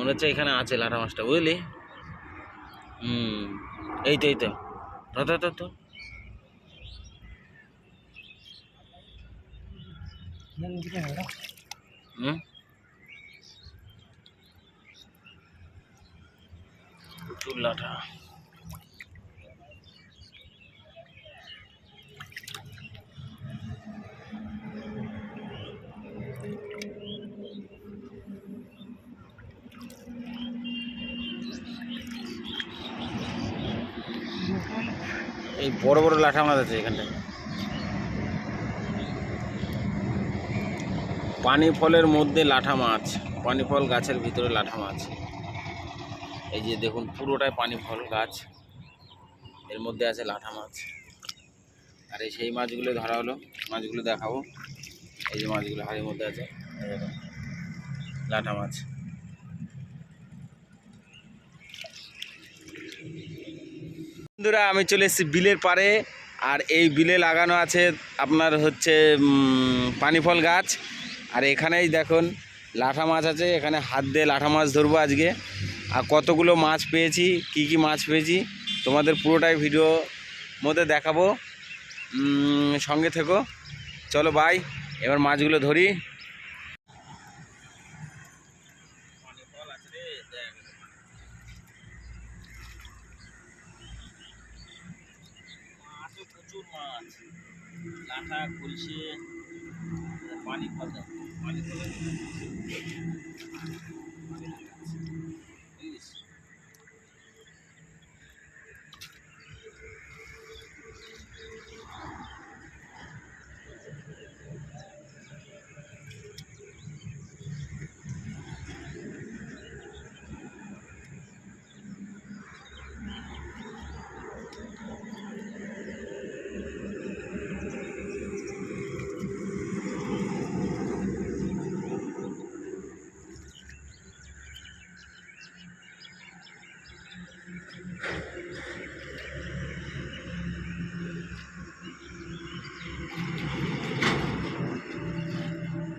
মনে হচ্ছে এখানে আছে লাটা মাছটা, বুঝলি? হুম, এই তো এই তো। তো তো হুম? লাঠা। এই বড় বড় লাঠা মাছ আছে এখানটায়। পানি ফলের মধ্যে লাঠা মাছ পানি ফল গাছের ভিতরে লাঠা মাছ। এই যে দেখুন, পুরোটাই পানি ফল গাছ। এর মধ্যে আছে লাঠা মাছ। আর এই সেই মাছগুলো ধরা হলো, মাছগুলো দেখাবো। এই যে মাছগুলো হাড়ির মধ্যে আছে লাঠা মাছ। বন্ধুরা আমি চলে এসেছি বিলের পাড়ে আর এই বিলে লাগানো আছে আপনার হচ্ছে উম, পানি ফল গাছ। আর এখানেই দেখুন লাঠা মাছ আছে এখানে হাত দিয়ে লাঠা মাছ ধরবো আজকে। আর কতগুলো মাছ পেয়েছি কি কি মাছ পেয়েছি তোমাদের পুরোটাই ভিডিও মধ্যে দেখাবো। সঙ্গে থেকো। চলো বাই এবার মাছগুলো ধরি। মাছ লাঠা কলসে পানি ফল পানি ফল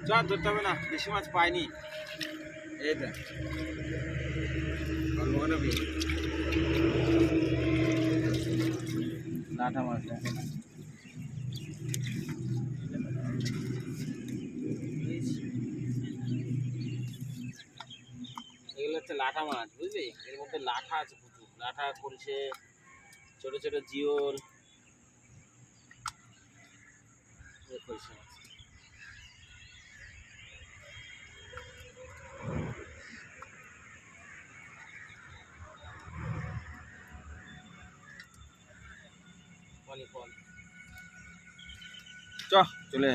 চল, ধরতে হবে না, বেশি মাছ পাইনি এই দেখ অল্প করে বেশি। লাঠা মাছ। এগুলো হচ্ছে লাঠা মাছ, বুঝলি এর মধ্যে লাঠা আছে লাঠা কলসে ছোট ছোট জিওল। চ চলে।